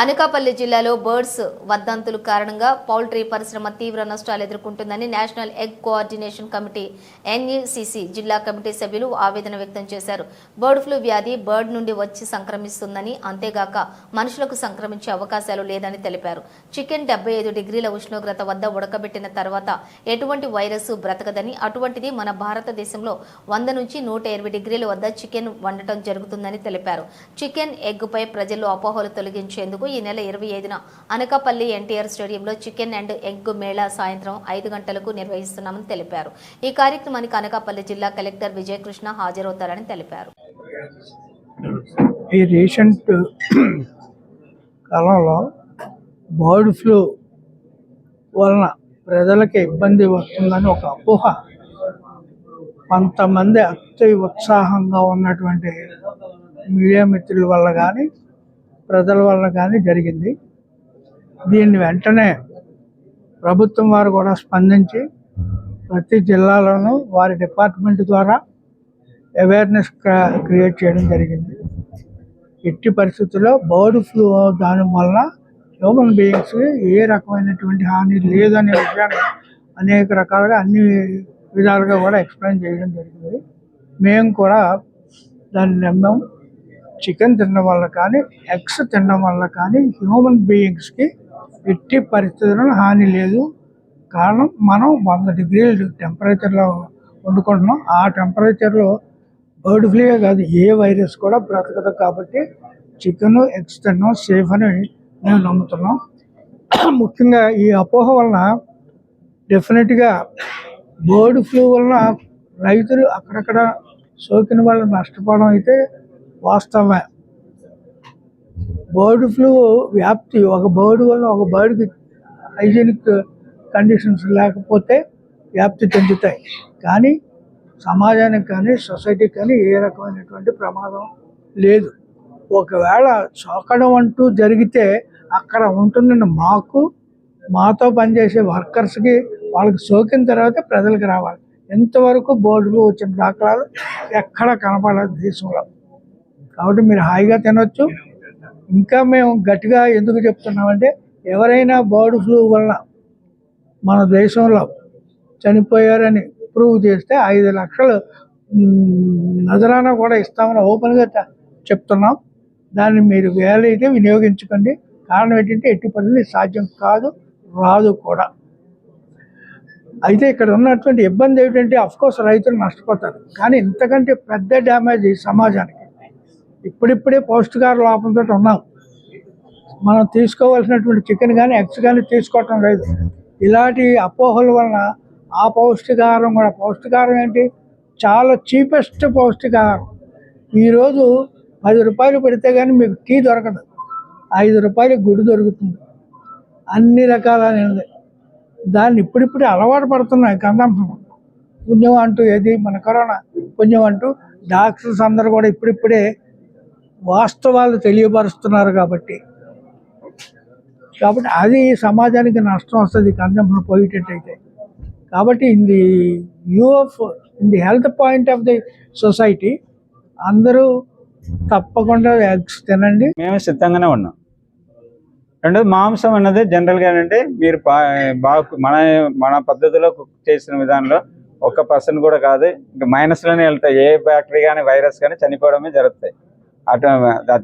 అనకాపల్లి జిల్లాలో బర్డ్స్ వద్దంతుల కారణంగా పౌల్ట్రీ పరిశ్రమ తీవ్ర నష్టాలు ఎదుర్కొంటుందని national egg coordination committee NECC జిల్లా కమిటీ సభ్యులు ఆవేదన వ్యక్తం చేశారు. బర్డ్ ఫ్లూ వ్యాధి బర్డ్ నుండి వచ్చి సంక్రమిస్తుందని అంతేగాక మనుషులకు సంక్రమించే అవకాశాలు లేదని తెలిపారు. చికెన్ డెబ్బై ఐదు డిగ్రీల ఉష్ణోగ్రత వద్ద ఉడకబెట్టిన తర్వాత ఎటువంటి వైరస్ బ్రతకదని అటువంటిది మన భారతదేశంలో వంద నుంచి నూట ఇరవై డిగ్రీల వద్ద చికెన్ వండటం జరుగుతుందని తెలిపారు. చికెన్ ఎగ్పై ప్రజల్లో అపోహలు తొలగించేందుకు ఈ నెల ఇరవై ఐదున అనకాపల్లి ఎన్టీఆర్ స్టేడియంలో చికెన్ అండ్ ఎగ్ మేళా సాయంత్రం ఐదు గంటలకు నిర్వహిస్తున్నామని తెలిపారు. ఈ కార్యక్రమానికి అనకాపల్లి జిల్లా కలెక్టర్ విజయకృష్ణ హాజరవుతారని తెలిపారు. ఈ రీసెంట్ కాలంలో బర్డ్ ఫ్లూ వలన ప్రజలకి ఇబ్బంది వస్తుందని ఒక అపోహ. కొంతమంది అతి ఉత్సాహంగా ఉన్నటువంటి మీడియా మిత్రుల వల్ల కానీ ప్రజల వల్ల కానీ జరిగింది. దీన్ని వెంటనే ప్రభుత్వం వారు కూడా స్పందించి ప్రతి జిల్లాలోనూ వారి డిపార్ట్మెంట్ ద్వారా అవేర్నెస్ క్రియేట్ చేయడం జరిగింది. ఎట్టి పరిస్థితుల్లో బర్డ్ ఫ్లూ దాని వలన హ్యూమన్ బీయింగ్స్ ఏ రకమైనటువంటి హాని లేదనే విషయాన్ని అనేక రకాలుగా అన్ని విధాలుగా కూడా ఎక్స్ప్లెయిన్ చేయడం జరిగింది. మేము కూడా దాన్ని నమ్మాం. చికెన్ తినడం వల్ల కానీ ఎగ్స్ తినడం వల్ల కానీ హ్యూమన్ బీయింగ్స్కి ఎట్టి పరిస్థితుల్లో హాని లేదు. కారణం మనం వంద డిగ్రీలు టెంపరేచర్లో వండుకుంటున్నాం. ఆ టెంపరేచర్లో బర్డ్ ఫ్లూ కాదు ఏ వైరస్ కూడా బ్రతకదు కాబట్టి చికెన్ ఎగ్స్ తినడం సేఫ్ అని మేము నమ్ముతున్నాం. ముఖ్యంగా ఈ అపోహ వలన డెఫినెట్గా బర్డ్ ఫ్లూ వలన రైతులు అక్కడక్కడ సోకిన వాళ్ళు నష్టపోవడం అయితే వాస్తవమే. బర్డ్ ఫ్లూ వ్యాప్తి ఒక బర్డ్ వల్ల ఒక బర్డ్కి హైజీనిక్ కండిషన్స్ లేకపోతే వ్యాప్తి చెందుతాయి. కానీ సమాజానికి కానీ సొసైటీకి కానీ ఏ రకమైనటువంటి ప్రమాదం లేదు. ఒకవేళ సోకడం అంటూ జరిగితే అక్కడ ఉంటున్న మాకు మాతో పనిచేసే వర్కర్స్కి వాళ్ళకి సోకిన తర్వాత ప్రజలకు రావాలి. ఎంతవరకు బోర్డులు వచ్చిన దాఖలాలు ఎక్కడ కనపడదు దేశంలో. కాబట్టి మీరు హాయిగా తినొచ్చు. ఇంకా మేము గట్టిగా ఎందుకు చెప్తున్నామంటే ఎవరైనా బర్డ్ ఫ్లూ వలన మన దేశంలో చనిపోయారని ప్రూవ్ చేస్తే ఐదు లక్షలు నజరానా కూడా ఇస్తామని ఓపెన్గా చెప్తున్నాం. దాన్ని మీరు వేలైతే వినియోగించుకోండి. కారణం ఏంటంటే ఎట్టి పనులు సాధ్యం కాదు రాదు కూడా. అయితే ఇక్కడ ఉన్నటువంటి ఇబ్బంది ఏమిటంటే అఫ్కోర్స్ రైతులు నష్టపోతారు. కానీ ఇంతకంటే పెద్ద డ్యామేజ్ ఈ సమాజానికి. ఇప్పుడిప్పుడే పౌష్టికార లోపంతో ఉన్నాం. మనం తీసుకోవాల్సినటువంటి చికెన్ కానీ ఎగ్స్ కానీ తీసుకోవటం లేదు. ఇలాంటి అపోహల వలన ఆ పౌష్టికాహారం కూడా పౌష్టికాహారం ఏంటి? చాలా చీపెస్ట్ పౌష్టికాహారం. ఈరోజు పది రూపాయలు పెడితే కానీ మీకు టీ దొరకదు. ఐదు రూపాయలు గుడి దొరుకుతుంది. అన్ని రకాలైనది దాన్ని ఇప్పుడిప్పుడే అలవాటు పడుతున్నాయి కందంశం పుణ్యం అంటూ ఏది? మన కరోనా. పుణ్యం అంటూ డాక్టర్స్ అందరూ కూడా ఇప్పుడిప్పుడే వాస్తవాలు తెలియపరుస్తున్నారు కాబట్టి. కాబట్టి అది సమాజానికి నష్టం వస్తుంది కన్జంప్షన్ పోయేటట్టయితే. కాబట్టి in the view of in the health point of the society అందరూ తప్పకుండా ఎగ్స్ తినండి. మేము సిద్ధంగానే ఉన్నాం. రెండోది మాంసం అన్నది జనరల్గా ఏంటంటే మీరు బా- బాగా మన మన పద్ధతిలో కుక్ చేసిన విధానంలో ఒక్క పర్సన్ కూడా కాదు ఇంకా మైనస్లోనే వెళ్తాయి. ఏ బ్యాక్టీరియా కానీ వైరస్ కానీ చనిపోవడమే జరుగుతాయి. అటు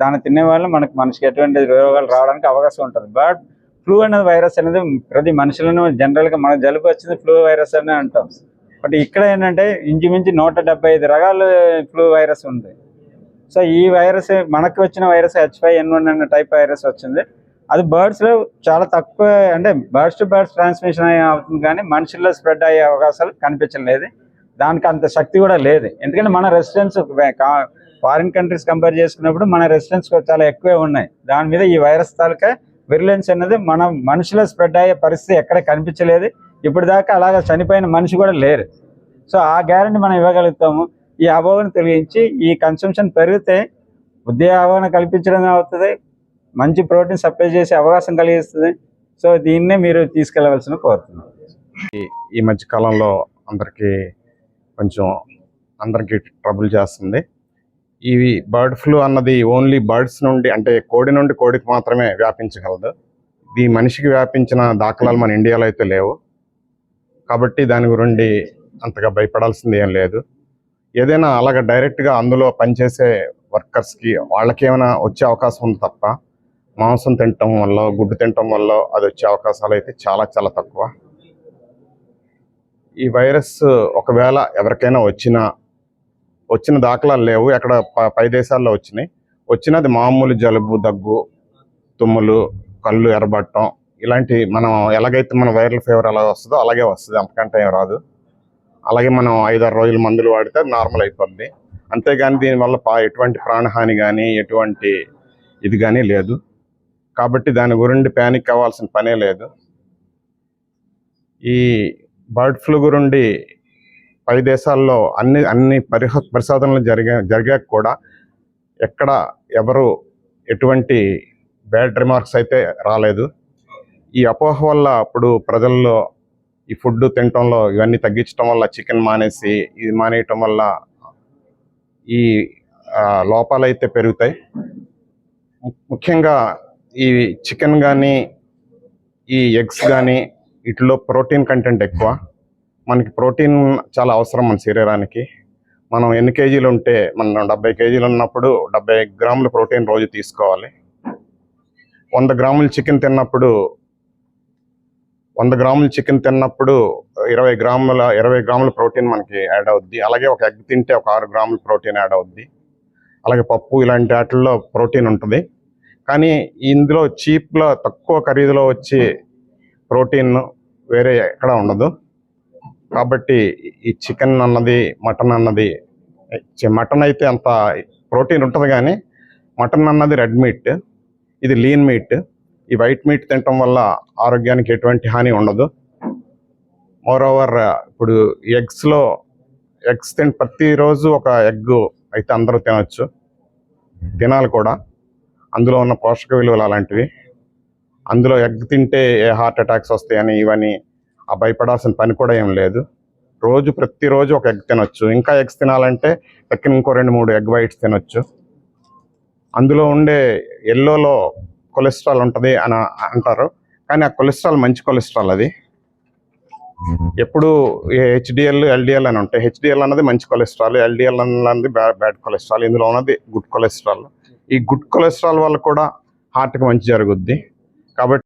దాన్ని తినే వాళ్ళు మనకి మనిషికి ఎటువంటి రోగాలు రావడానికి అవకాశం ఉంటుంది. బట్ ఫ్లూ అనేది వైరస్ అనేది ప్రతి మనుషులను జనరల్గా మన జలుబు వచ్చింది ఫ్లూ వైరస్ అనే అంటాం. బట్ ఇక్కడ ఏంటంటే ఇంచుమించి నూట డెబ్బై ఐదు రకాల ఫ్లూ వైరస్ ఉంది. సో ఈ వైరస్ మనకు వచ్చిన virus H five N one అనే టైప్ వైరస్ వచ్చింది. అది బర్డ్స్లో చాలా తక్కువ అంటే బర్డ్స్ టు బర్డ్స్ ట్రాన్స్మిషన్ అవుతుంది కానీ మనుషుల్లో స్ప్రెడ్ అయ్యే అవకాశాలు కనిపించలేదు. దానికి అంత శక్తి కూడా లేదు. ఎందుకంటే మన రెసిడెన్స్ ఫారిన్ కంట్రీస్ కంపేర్ చేసుకున్నప్పుడు మన రెసిడెన్స్ చాలా ఎక్కువే ఉన్నాయి. దాని మీద ఈ వైరస్ తాలూకా విరిలెన్స్ అనేది మన మనుషులో స్ప్రెడ్ అయ్యే పరిస్థితి ఎక్కడ కనిపించలేదు. ఇప్పుడు దాకా అలాగ చనిపోయిన మనిషి కూడా లేరు. సో ఆ గ్యారంటీ మనం ఇవ్వగలుగుతాము. ఈ అవగాహన తొలగించి ఈ కన్సంప్షన్ పెరిగితే ఉద్యోగ అవగాహన కల్పించడం అవుతుంది. మంచి ప్రోటీన్ సప్లై చేసే అవకాశం కలిగిస్తుంది. సో దీన్నే మీరు తీసుకెళ్ళవలసిన కోరుతున్నాను ఈ మధ్య కాలంలో అందరికీ కొంచెం అందరికీ ట్రబుల్ చేస్తుంది. ఇవి బర్డ్ ఫ్లూ అన్నది ఓన్లీ బర్డ్స్ నుండి అంటే కోడి నుండి కోడికి మాత్రమే వ్యాపించగలదు. ఇది మనిషికి వ్యాపించిన దాఖలాలు మన ఇండియాలో అయితే లేవు. కాబట్టి దాని గురించి అంతగా భయపడాల్సింది ఏం లేదు. ఏదైనా అలాగ డైరెక్ట్గా అందులో పనిచేసే వర్కర్స్కి వాళ్ళకి ఏమైనా వచ్చే అవకాశం ఉంది తప్ప మాంసం తినటం వల్ల గుడ్డు తినటం వల్ల అది వచ్చే అవకాశాలు అయితే చాలా చాలా తక్కువ. ఈ వైరస్ ఒకవేళ ఎవరికైనా వచ్చినా వచ్చిన దాఖలాలు లేవు. ఎక్కడ పై దేశాల్లో వచ్చినాయి. వచ్చినది మామూలు జలుబు దగ్గు తుమ్ములు కళ్ళు ఎరబట్టం ఇలాంటి మనం ఎలాగైతే మన వైరల్ ఫీవర్ ఎలా వస్తుందో అలాగే వస్తుంది. అంతకంటే ఏం రాదు. అలాగే మనం ఐదారు రోజులు మందులు వాడితే నార్మల్ అయిపోద్ది. అంతేగాని దీనివల్ల పా ఎటువంటి ప్రాణహాని కానీ ఎటువంటి ఇది కానీ లేదు. కాబట్టి దాని గురించి ప్యానిక్ అవ్వాల్సిన పనే లేదు. ఈ బర్డ్ ఫ్లూ గురించి పై దేశాల్లో అన్ని అన్ని పరిహ పరిశోధనలు జరిగా జరిగాక కూడా ఎక్కడ ఎవరు ఎటువంటి బ్యాడ్ రిమార్క్స్ అయితే రాలేదు. ఈ అపోహ వల్ల అప్పుడు ప్రజల్లో ఈ ఫుడ్ తినటంలో ఇవన్నీ తగ్గించడం వల్ల చికెన్ మానేసి ఇది మానేయటం వల్ల ఈ లోపాలైతే లోపాలు అయితే పెరుగుతాయి ముఖ్యంగా ఈ చికెన్ కానీ ఈ ఎగ్స్ కానీ వీటిలో ప్రోటీన్ కంటెంట్ ఎక్కువ. మనకి ప్రోటీన్ చాలా అవసరం మన శరీరానికి. మనం ఎన్ని కేజీలు ఉంటే మనం డెబ్బై కేజీలు ఉన్నప్పుడు డెబ్బై గ్రాముల ప్రోటీన్ రోజు తీసుకోవాలి. వంద గ్రాముల చికెన్ తిన్నప్పుడు వంద గ్రాముల చికెన్ తిన్నప్పుడు ఇరవై గ్రాముల ఇరవై గ్రాముల ప్రోటీన్ మనకి యాడ్ అవుద్ది. అలాగే ఒక ఎగ్ తింటే ఒక ఆరు గ్రాముల ప్రోటీన్ యాడ్ అవుద్ది. అలాగే పప్పు ఇలాంటి వాటిల్లో ప్రోటీన్ ఉంటుంది. కానీ ఇందులో చీప్లో తక్కువ ఖరీదులో వచ్చే ప్రోటీన్ వేరే ఎక్కడ ఉండదు. కాబట్టి ఈ చికెన్ అన్నది మటన్ అన్నది మటన్ అయితే అంత ప్రోటీన్ ఉంటుంది కానీ మటన్ అన్నది రెడ్ మీట్ ఇది లీన్ మీట్. ఈ వైట్ మీట్ తినటం వల్ల ఆరోగ్యానికి ఎటువంటి హాని ఉండదు. మోరోవర్ ఇప్పుడు ఎగ్స్లో ఎగ్స్ తిన ప్రతిరోజు ఒక ఎగ్ అయితే అందరూ తినొచ్చు. తినాలి కూడా. అందులో ఉన్న పోషక విలువలు అలాంటివి. అందులో ఎగ్ తింటే ఏ హార్ట్ అటాక్స్ వస్తాయని ఇవన్నీ ఆ భయపడాల్సిన పని కూడా ఏం లేదు. రోజు ప్రతిరోజు ఒక ఎగ్ తినొచ్చు. ఇంకా ఎగ్స్ తినాలంటే పక్కన ఇంకో రెండు మూడు ఎగ్ వైట్స్ తినొచ్చు. అందులో ఉండే ఎల్లోలో కొలెస్ట్రాల్ ఉంటుంది అని అంటారు. కానీ ఆ కొలెస్ట్రాల్ మంచి కొలెస్ట్రాల్ అది. ఎప్పుడు హెచ్డిఎల్ ఎల్డిఎల్ అని ఉంటాయి. హెచ్డిఎల్ అన్నది మంచి కొలెస్ట్రాల్ ఎల్డిఎల్ అన్నది బ్యాడ్ కొలెస్ట్రాల్. ఇందులో ఉన్నది గుడ్ కొలెస్ట్రాల్. ఈ గుడ్ కొలెస్ట్రాల్ వల్ల కూడా హార్ట్కి మంచి జరుగుద్ది. కాబట్టి